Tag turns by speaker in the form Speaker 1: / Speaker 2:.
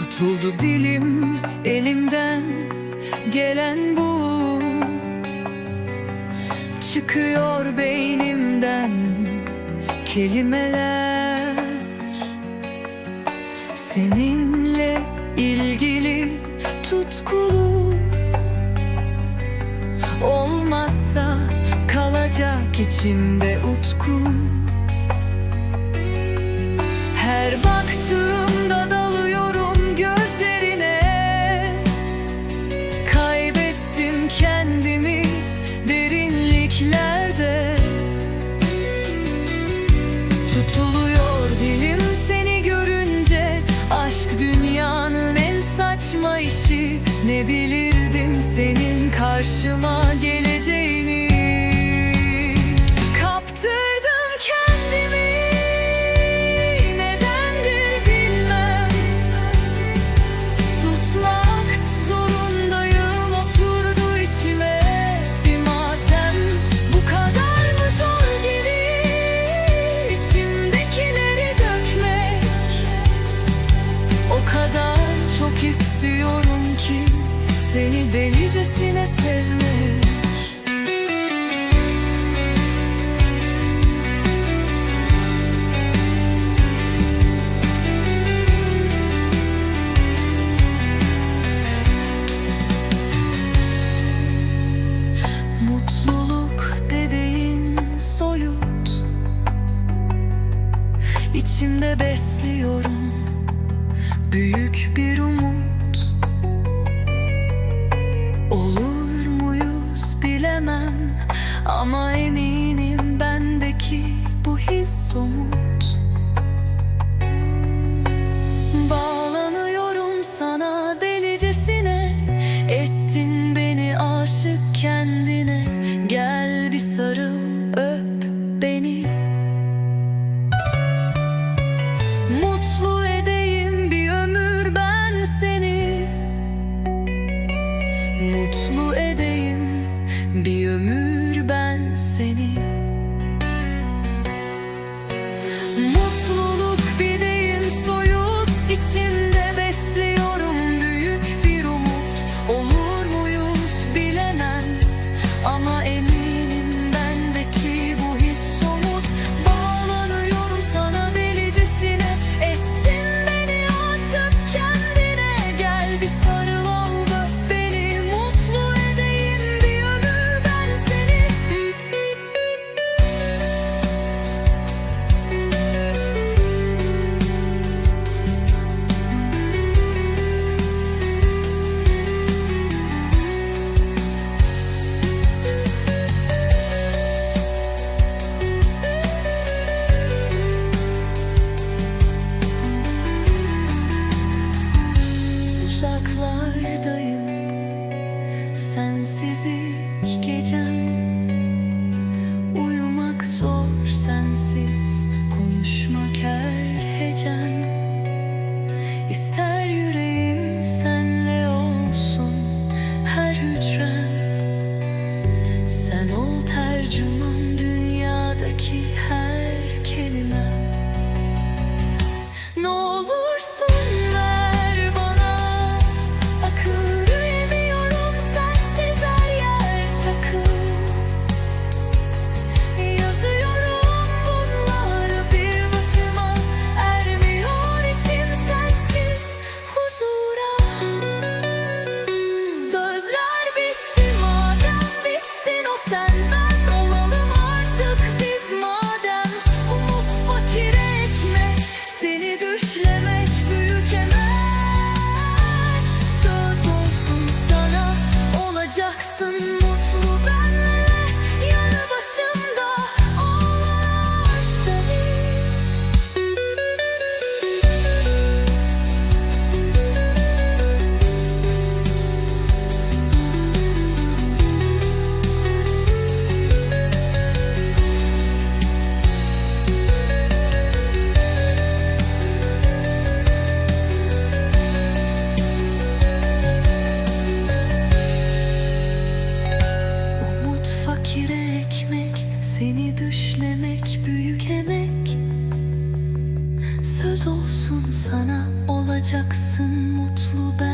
Speaker 1: Tutuldu dilim elimden gelen bu. Çıkıyor beynimden kelimeler. Seninle ilgili tutkulu Olmazsa kalacak içimde utku bilirdim senin karşıma geleceğini seni delicesine sevmek. Mutluluk dediğin soyut. İçimde besliyorum. Büyük bir umut Olur muyuz bilemem ama eminim bendeki bu his somut. Bağlanıyorum sana delicesine olacaksın mutlu ben.